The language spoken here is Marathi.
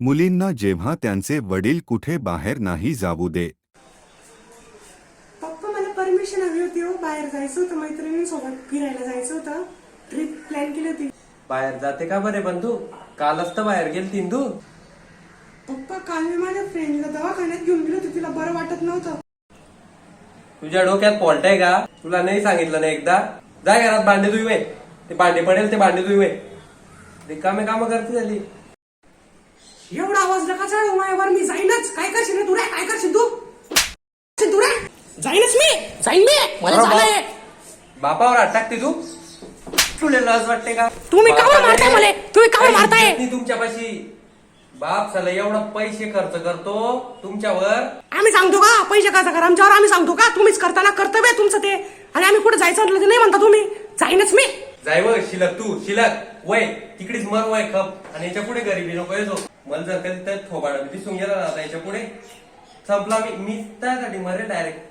मुलींना जेव्हा त्यांचे वडील कुठे बाहेर नाही जाऊ दे. पप्पा मला परमिशन हवी होती हो बाहेर जायचं होतं मैत्रिणींसोबत फिरायला जायचं होतं. ट्रिप प्लॅन केली होती. बाहेर जाते का बरे बंधू? कालच तर बाहेर गेलती तू पप्पा काल मी माझ्या फ्रेंडला दवाखान्यात घेऊन गेलो होते तिला बरं वाटत नव्हतं. तुझ्या डोक्यात फॉल्ट आहे का? तुला नाही सांगितलं ना एकदा? जा घरात भांडे धुई ते भांडे पडेल ते भांडे धुई रिकामे काम करते झाली एवढा आवाज नका चढ माझ्यावर मी जाईनच. काय करशील रे तू रे काय करशील तू? करशील तू रे जाईनच मी. जाईन मी. मला झालंय बापावर हात टाकते तू? तुला लाज वाटते का? तुम्ही का बरं मारताय मला? तुम्ही का काही मारताय? इज्जत नाही तुमच्यापाशी. बाप साला एवढा पैसे खर्च करतो तुमच्यावर. आम्ही सांगतो का? पैसे कसा करा आमच्यावर. आम्ही सांगतो का? तुम्हीच करताना कर्तव्य आहे तुमचं ते. आणि आम्ही कुठे जायचं म्हटलं ते नाही म्हणता तुम्ही. जाईनच मी. जाय व शिलक तू शिलक. वय तिकडेच मर वय खप. आणि याच्यापुढे गरिबी नको येतो मला जर कधी तर थोबाड दिसून गेला ना आता याच्यापुढे संपला मी. मी त्यासाठी मरे डायरेक्ट